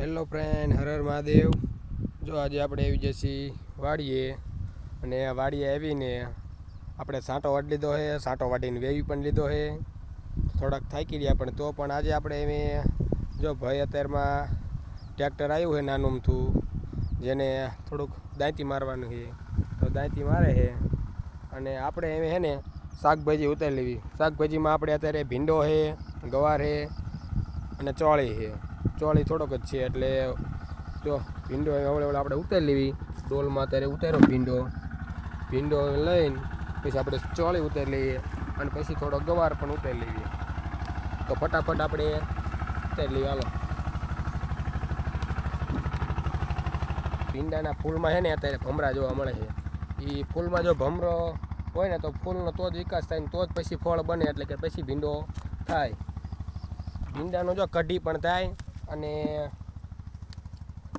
Hello friend Har Har Mahadev. જો આજે આપણે આવી જઈએ વાડીએ અને વાડીએ આવીને આપણે સાંટો વાટ લીધો છે. સાંટો વાટીને વેવી પણ લીધો છે. થોડાક થાકી રહ્યા પણ તો પણ આજે આપણે એમ જો ભાઈ અત્યારમાં ટ્રેક્ટર આવ્યું છે નાનું અમથું જેને થોડુંક દાંતી મારવાનું છે. તો દાંતી મારે છે અને આપણે એમ હે ને શાકભાજી ઉતારી લેવી. શાકભાજીમાં આપણે અત્યારે ભીંડો છે, ગવાર છે અને ચોળી છે. ચોળી થોડોક જ છે, એટલે જો ભીંડો હવળે આપણે ઉતારી લેવી. ડોલમાં અત્યારે ઉતાર્યો ભીંડો. ભીંડો લઈને પછી આપણે ચોળી ઉતારી લઈએ અને પછી થોડો ગવાર પણ ઉતારી લઈએ. તો ફટાફટ આપણે ઉતારી લઈએ, હાલો. ભીંડાના ફૂલમાં છે ને અત્યારે ભમરા જોવા મળે છે. એ ફૂલમાં જો ભમરો હોય ને તો ફૂલનો તો જ વિકાસ થાય ને તો જ પછી ફળ બને, એટલે કે પછી ભીંડો થાય. ભીંડાનો જો કઢી પણ થાય અને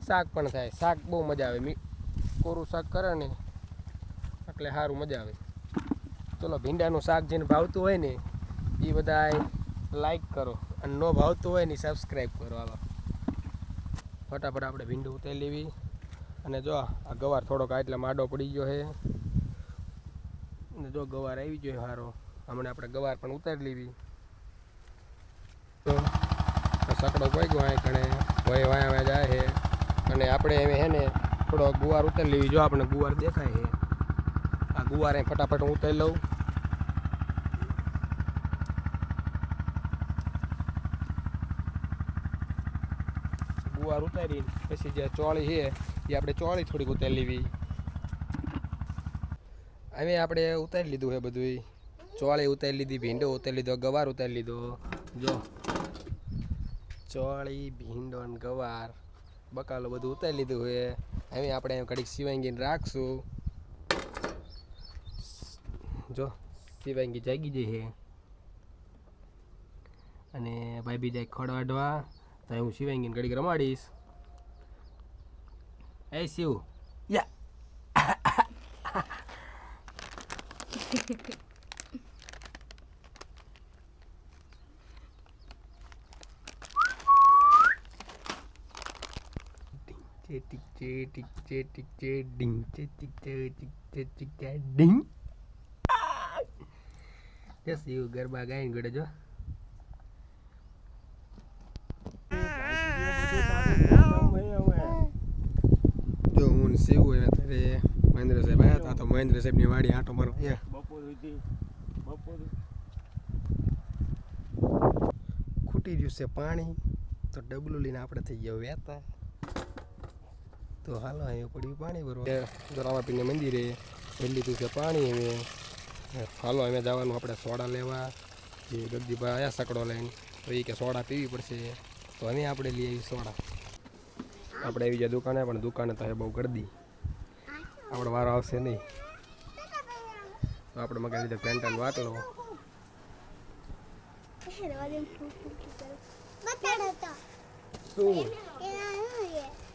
શાક પણ થાય શાક બહુ મજા આવે. કોરું શાક કરે ને એટલે સારું મજા આવે. ચલો, ભીંડાનું શાક જેને ભાવતું હોય ને, એ બધા લાઈક કરો. અને ન ભાવતું હોય ને સબસ્ક્રાઈબ કરો આવા. ફટાફટ આપણે ભીંડું ઉતારી લેવી. અને જો, આ ગવાર થોડોક એટલે માડો પડી ગયો છે. અને જો ગવાર આવી ગયો સારો હમણાં આપણે ગવાર પણ ઉતારી લેવી. સકડો કોઈ ગયો અહીં કણે ભાઈ વાયા વાયા જાય છે. અને આપણે એમ હે ને થોડો ગુવાર ઉતારી લેવી, જો આપણે ગુવાર દેખાય છે. આ ગુવાર એ ફટાફટ હું ઉતારી લઉં. ગુવાર ઉતારી, પછી જે ચોળી છે, એ આપણે ચોળી થોડીક ઉતારી લેવી. હવે આપણે ઉતારી લીધું છે બધું ચોળી ઉતારી લીધી, ભીંડો ઉતારી લીધો, ગવાર ઉતારી લીધો. જો. ચોળી ભીંડો ને ગવાર, બકાલો બધું ઉતારી લીધું છે. હવે આપણે એમ ઘડીક શિવાંગીને રાખશું. જો, શિવાંગી જાગી જઈ છે. અને ભાઈ બીજા ખડ ખોડવાડવા તો હું શિવાંગીને ઘડીક રમાડીશ. એ શિવ, યા. ટીક ચે ટીક ચે ટીક ચે ડીંગ ચે ટીક ચે ટીક ચે ટીક ચે ડીંગ જસ એવું ગરબા ગાઈને ગડે જો જો હું શિવ હોય તારે મહેન્દ્ર સાહેબ આવ્યા હતા તો મહેન્દ્ર સાહેબની વાડી આંટો મારો એ ખૂટી રહ્યું છે પાણી તો ડબલું લઈને આપણે થઈ ગયા વહેતા તો હાલો અહીંયા પડ્યું પાણી ભરવા રામાપીને મંદિરે પહેલી લીધું છે પાણી હવે હાલો અમે જવાનું આપણે સોડા લેવા. એ ગગજીભાઈ આવ્યા સકડો લઈને. તો એ કે સોડા પીવી પડશે. તો અમે આપણે લઈ આવી સોડા. આપણે આવી જાય દુકાને પણ દુકાને તો બહુ ગરદી. આપણે વારો આવશે નહીં. તો આપણે મગાવી લીધો પેન્ટન વાટલો. શું?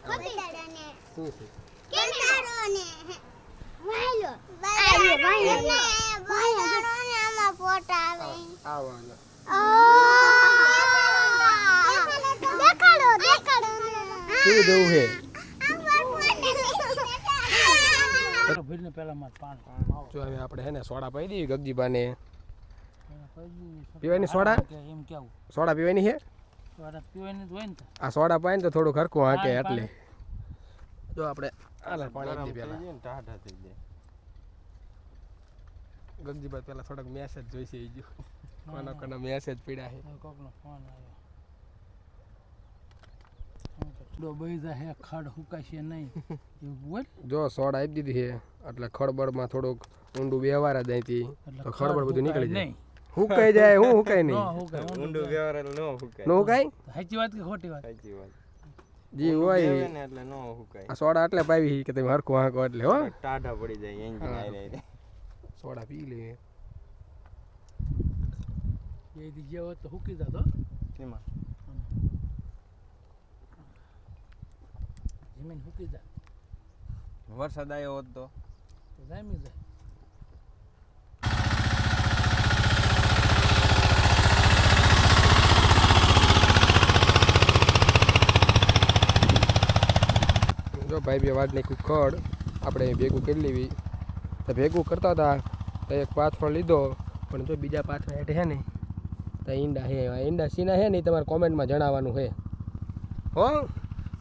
શું છે? શું જવું પાણી જો હવે આપણે હે ને સોડા પાઈ દઈએ ગગજીબાને પીવાની સોડા? એમ કેવું. સોડા પીવાની છે આ સોડા પાય ને તો થોડું ખરખું હાકે એટલે. જો આપણે હાલે પાણી આપી પહેલા. ગગજીબા પેલા થોડાક મેસેજ જોઈશે એ જો. કોનો કોનો મેસેજ પીડા છે. કોકનો ફોન આવ્યો. જાય? જો સોડા આપી દીધી છે એટલે ખળબળમાં થોડુંક ઊંડું વ્યવહાર જ અહીંથી. તો ખળબળ બધું નીકળી જાય. નહીં. હુકાઈ જાય હું હુકાય નહીં. હુકાય, ઊંડું. વ્યવહાર નો હુકાય. ન હુકાય? સાચી વાત કે ખોટી વાત? સાચી વાત. જી હોય. ને એટલે નો હુકાય. આ સોડા એટલે પાવી કે તમે હરખું હાંકો એટલે હો. ટાઢા પડી જાય એન્જિન રહી સોડા પી લે. એ દીજે હોત તો હુકી જાતો એમાં જમીન હુકી જાય વરસાદ આવ્યો હોત તો જામી જાય જો ભાઈ બે વાટ નાખ્યું ખડ આપણે ભેગું કરી લેવી. તો ભેગું કરતા હતા, તો એક પાથરો લીધો, પણ જો બીજા પાથરા હેઠે હે ને, તો ઈંડા હે ઈંડા સીના હે ને તમારે કોમેન્ટમાં જણાવવાનું છે હો,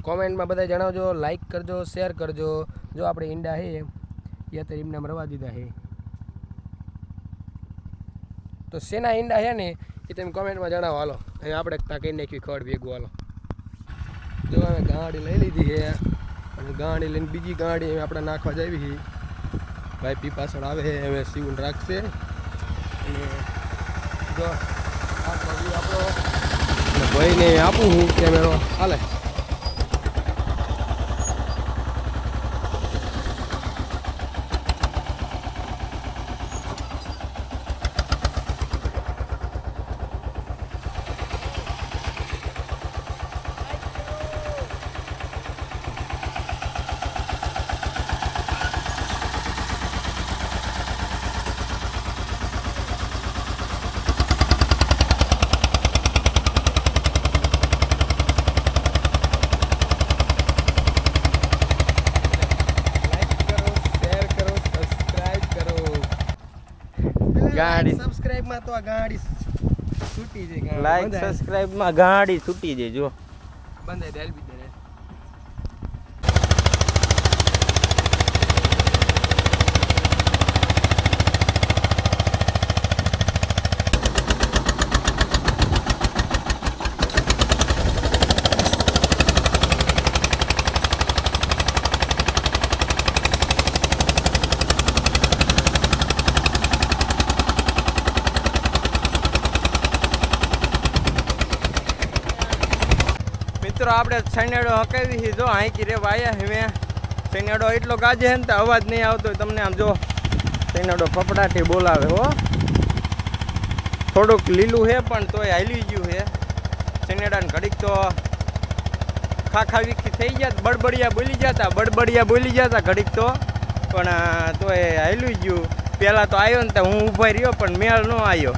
કોમેન્ટમાં બધા જણાવજો લાઈક કરજો શેર કરજો. જો આપણે ઈંડા હે એ અત્યારે એમને રવા દીધા હે. તો શેના ઈંડા છે ને, એ તમે કોમેન્ટમાં જણાવો, હાલો. અહીં આપણે ત્યાં કહી નાખ્યું ખડ ભેગું, હાલો. જો અમે ગાડી લઈ લીધી છે અને ગાડી લઈને બીજી ગાડી આપણે નાખવા જાવી છે ભાઈ પી પાછળ આવે છે હવે રાખશે. અને જો આપણો ભાઈને આપું હું કેમેરો. હાલે લાઈક કરો શેર કરો સબસ્ક્રાઇબ કરો ગાડી. સબસ્ક્રાઇબમાં તો આ ગાડી છૂટી જાય. લાઈક સબસ્ક્રાઇબમાં ગાડી છૂટી જાય જો બંધાય દે, હાલ બીજે રે. મિત્રો, આપણે સનેડો હકાવી છે. જો હાંકી રે વાયા હવે સનેડો એટલો ગાજે છે ને તો અવાજ નહીં આવતો તમને આમ જો. સનેડો ફફડાટી બોલાવે હો. થોડુંક લીલું છે પણ તોય હાલી ગયું છે. સનેડાને ઘડીક તો ખાખા વીખી થઈ ગયા બડબડિયા બોલી જતા બડબડિયા બોલી જતા ઘડીક તો. પણ તોય હાલ્યું ગયું. પહેલાં તો આવ્યો ને તો હું ઊભો રહ્યો પણ મેળ ન આવ્યો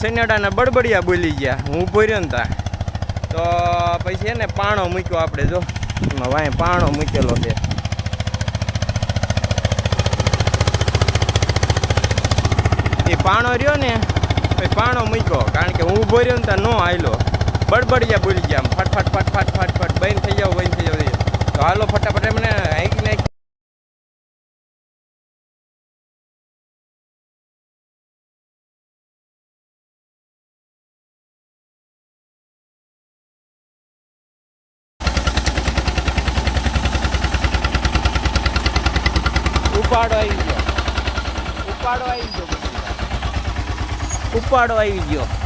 સૈનેડાના બડબડિયા બોલી ગયા. હું ઊભો રહ્યો ને ત્યાં તો પછી છે ને પાણો મૂક્યો આપણે જો. એમાં વાંહે પાણો મૂકેલો છે. એ પાણો રહ્યો ને પછી પાણો મૂક્યો. કારણ કે હું ઊભો રહ્યો ને ત્યાં ન હાલ્યો. બડબડિયા બોલી ગયા આમ. ફટફટ ફટફટ ફટ ફટ ફટ ફટ. બંધ થઈ જાવ બંધ થઈ જાવ તો હાલો ફટાફટ એમને હાંકી નાખી. ઉપાડો આવી ગયો. ઉપાડો આવી ગયો. ઉપાડો આવી ગયો.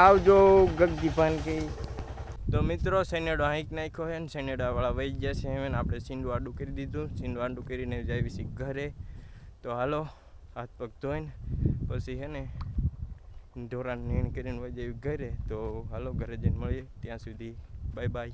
આવજો ગગજી પાનકી તો મિત્રો સેનેડો હાંક નાખ્યો છે ને સૈનેડાવાળા વહી ગયા છે એમ આપણે સીંડું કરી દીધું. સીંડું કરીને જાવી છીએ ઘરે. તો હાલો, હાથ પગ ધોઈને પછી છે ને ઢોરાને નીણ કરીને વહી જવી ઘરે. તો હાલો, ઘરે જઈને મળીએ. ત્યાં સુધી બાય બાય.